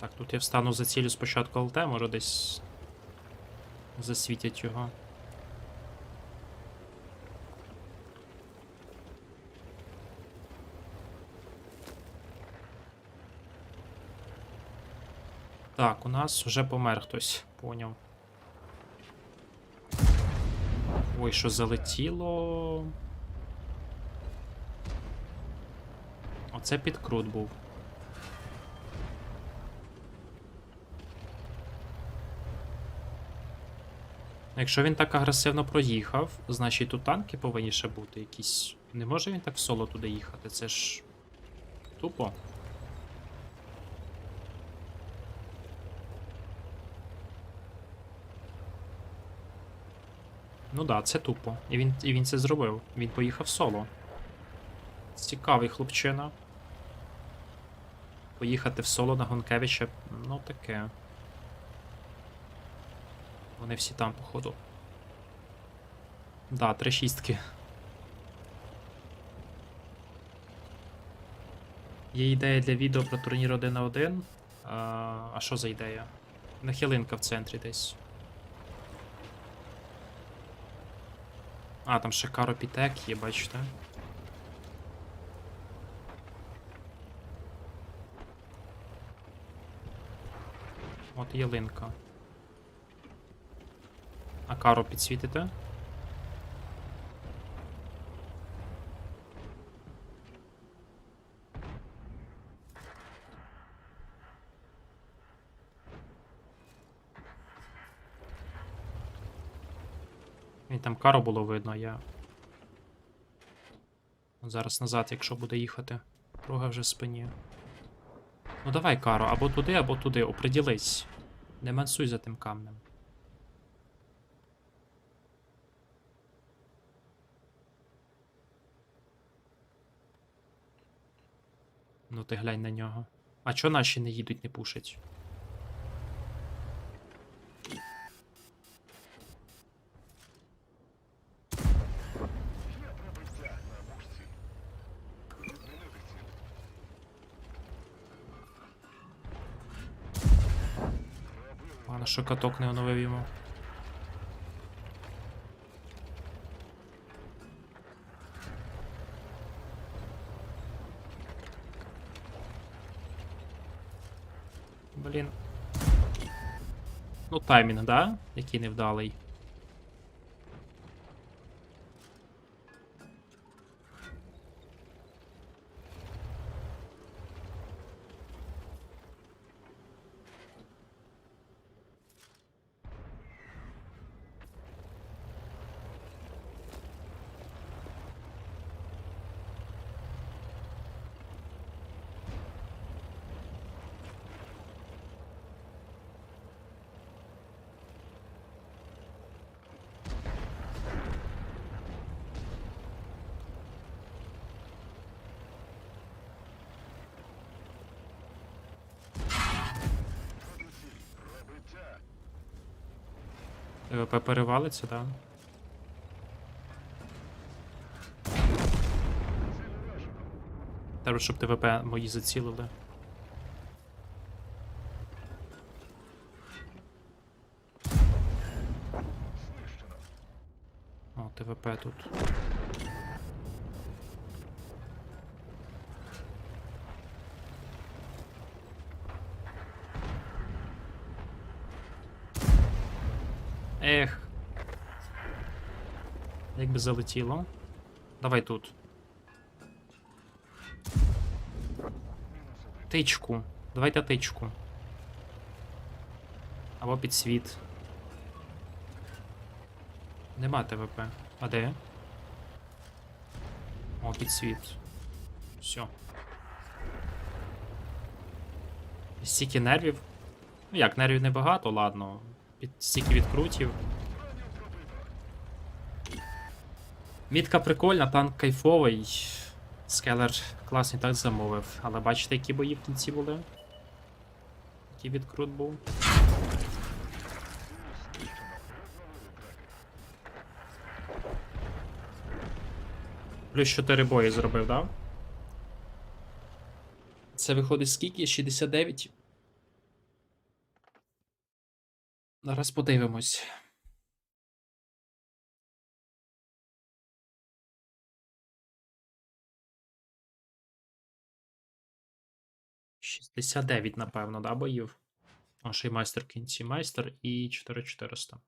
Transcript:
Так, тут я встану за цілю спочатку ЛТ, може десь засвітять його. Так, у нас вже помер хтось, поняв. Ой, що залетіло. Оце підкрут був. Якщо він так агресивно проїхав, значить тут танки повинні ще бути якісь. Не може він так в соло туди їхати, це ж. Тупо. Ну да, це тупо. І він, і він це зробив. Він поїхав соло. Цікавий хлопчина. Поїхати в соло на Гонкевича, ну таке. Вони всі там, походу. Да, три шістки. Є ідея для відео про турнір 1 на 1. А, а що за ідея? Нахилинка в центрі десь. А, там ще Каро Пітек є, бачите. От ялинка. А кару підсвітите? Він там кару було видно, я. Зараз назад, якщо буде їхати. Друга вже в спині. Ну давай, Каро, або туди, або туди. Оприділись. Не мансуй за тим камнем. Ну ти глянь на нього. А чо наші не їдуть, не пушать? Погано, що каток не оновив йому. Блін. Ну, таймінг, да? Який невдалий. ТВП перевалиться, да? Треба, щоб ТВП мої зацілили. О, ТВП тут. Ех. Якби залетіло. Давай тут. Тичку. Давайте тичку. Або підсвіт. Нема ТВП. А де? О, підсвіт. Все. Стільки нервів. Ну як, нервів небагато, ладно. Під стільки відкрутів. Мітка прикольна, танк кайфовий. Скелер класний так замовив. Але бачите, які бої в кінці були? Який відкрут був. Плюс 4 бої зробив, да? Це виходить скільки? 69? Зараз подивимось. Шістдесят дев'ять, напевно, да, боїв. Наший майстер кінці. Майстер і 4400.